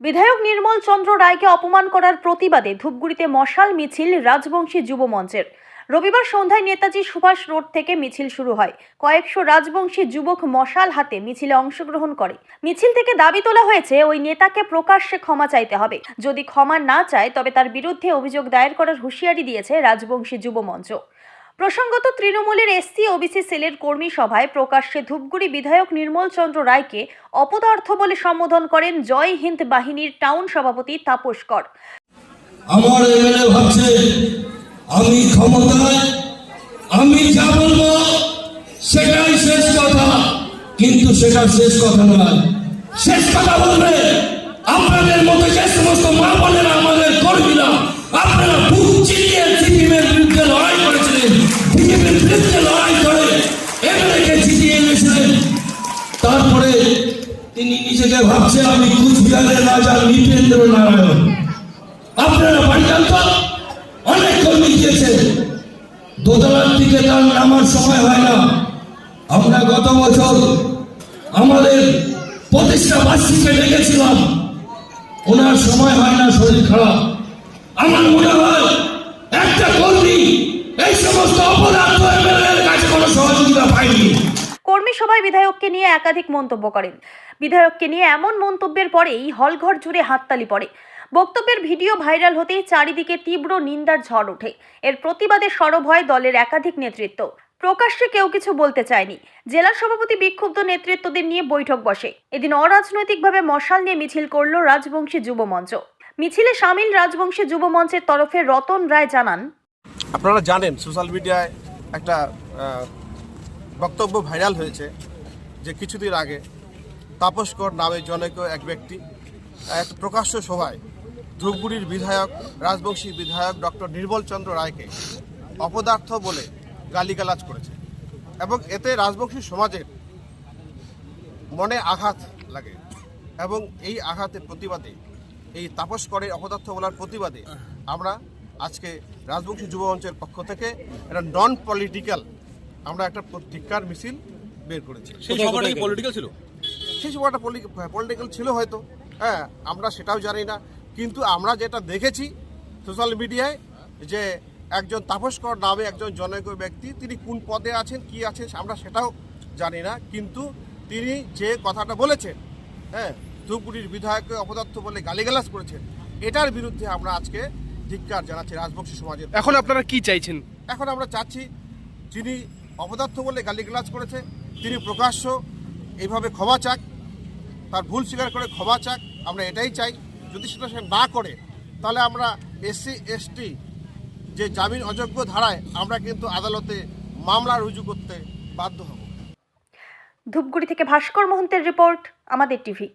বিধায়ক নির্মল চন্দ্র রায়কে অপমান করার প্রতিবাদে ধূপগুড়িতে মশাল মিছিল রাজবংশী যুব মঞ্চের। রবিবার সন্ধ্যায় নেতাজি সুভাষ রোড থেকে মিছিল শুরু হয়। কয়েকশো রাজবংশী যুবক মশাল হাতে মিছিলে অংশগ্রহণ করে। মিছিল থেকে দাবি তোলা হয়েছে, ওই নেতাকে প্রকাশ্যে ক্ষমা চাইতে হবে। যদি ক্ষমা না চায়, তবে তার বিরুদ্ধে অভিযোগ দায়ের করার হুঁশিয়ারি দিয়েছে রাজবংশী যুব মঞ্চ। প্রসঙ্গত, তৃণমূলের এসসি, ওবিসি সেলের কর্মী সভায় প্রকাশ্যে ধূপগুড়ি বিধায়ক নির্মল চন্দ্র রায়কে অপদার্থ বলে সম্বোধন করেন জয় হিন্দ বাহিনীর টাউন সভাপতি তাপস কর। আমার এমএলএ ভাবছে, আমি ক্ষমতায়, আমি যা বলব, সেটাই শেষ কথা। কিন্তু সেটা শেষ কথা নয়। শেষ কথা বলবে, আপনাদের মতো যে সমস্ত মা আমাদের কর্মীরা তিনি নিজেকে ভাবছে, আমি কুচবিহারের রাজা নৃপেন্দ্র নারায়ণ। আপনারা যান তো অনেক কর্মী গিয়েছে দোতলার দিকে তার নামার সময় হয় না। আমরা গত বছর আমাদের প্রতিষ্ঠা বার্ষিকে ডেকেছিলাম। ওনার সময় হয় না, শরীর খারাপ। আমার মনে হয় একটা কর্মী এই সমস্ত অপরাধ কাছে কোনো সহযোগিতা কর্মী সভায় বিধায়ককে নিয়ে একাধিক মন্তব্য করেন। বিধায়ককে নিয়ে এমন মন্তব্যের পরেই হলঘর জুড়ে হাততালি পড়ে। বক্তব্যের ভিডিও ভাইরাল হতেই চারিদিকে তীব্র নিন্দার ঝড় ওঠে। এর প্রতিবাদে সরব হয় দলের একাধিক নেতৃত্ব। প্রকাশ্যে কেউ কিছু বলতে চায়নি। জেলা সভাপতি বিক্ষুব্ধ নেতৃত্বদের নিয়ে বৈঠক বসে। এদিন অরাজনৈতিকভাবে মশাল নিয়ে মিছিল করল রাজবংশী যুব মঞ্চ। মিছিলে সামিল রাজবংশী যুব মঞ্চের তরফে রতন রায় জানান, আপনারা জানেন, সোশ্যাল মিডিয়ায় একটা বক্তব্য ভাইরাল হয়েছে যে কিছুদিন আগে তাপসকর নামে জনৈক এক ব্যক্তি, এক প্রকাশ্য সভায় ধূপগুড়ির বিধায়ক, রাজবংশী বিধায়ক ডক্টর নির্মল চন্দ্র রায়কে অপদার্থ বলে গালিগালাজ করেছে এবং এতে রাজবংশী সমাজের মনে আঘাত লাগে এবং এই আঘাতের প্রতিবাদে, এই তাপসকরের অপদার্থ বলার প্রতিবাদে আমরা আজকে রাজবংশী যুব মঞ্চের পক্ষ থেকে একটা নন পলিটিক্যাল আমরা একটা ধিক্কার মিছিল বের করেছি। সেই সভাটা কি পলিটিক্যাল ছিল? সেই সময়টা পলিটিক্যাল ছিল হয়তো। হ্যাঁ আমরা সেটাও জানি না। কিন্তু আমরা যেটা দেখেছি সোশ্যাল মিডিয়ায় যে একজন তাপস্কর নামে একজন জনৈক ব্যক্তি তিনি কোন পদে আছেন কি আছেন আমরা সেটাও জানি না। কিন্তু তিনি যে কথাটা বলেছেন হ্যাঁ ধূপগুড়ির বিধায়ককে অপদার্থ বলে গালিগালাজ করেছেন এটার বিরুদ্ধে আমরা আজকে ধিক্কার জানাচ্ছি রাজবংশী সমাজের এখন আপনারা কি চাইছেন? এখন আমরা চাচ্ছি যিনি অপদার্থ বলে গালিগালাজ করেছে। তিনি প্রকাশ্য এইভাবে ক্ষমা চাক, তার ভুল স্বীকার করে ক্ষমা চাক, আমরা এটাই চাই। যদি সেটা সে না করে, তাহলে আমরা এসসি, এসটি যে জামিন অযোগ্য ধারায় আমরা কিন্তু আদালতে মামলা রুজু করতে বাধ্য হব। ধূপগুড়ি থেকে ভাস্কর মহন্তের রিপোর্ট, আমাদের টিভি।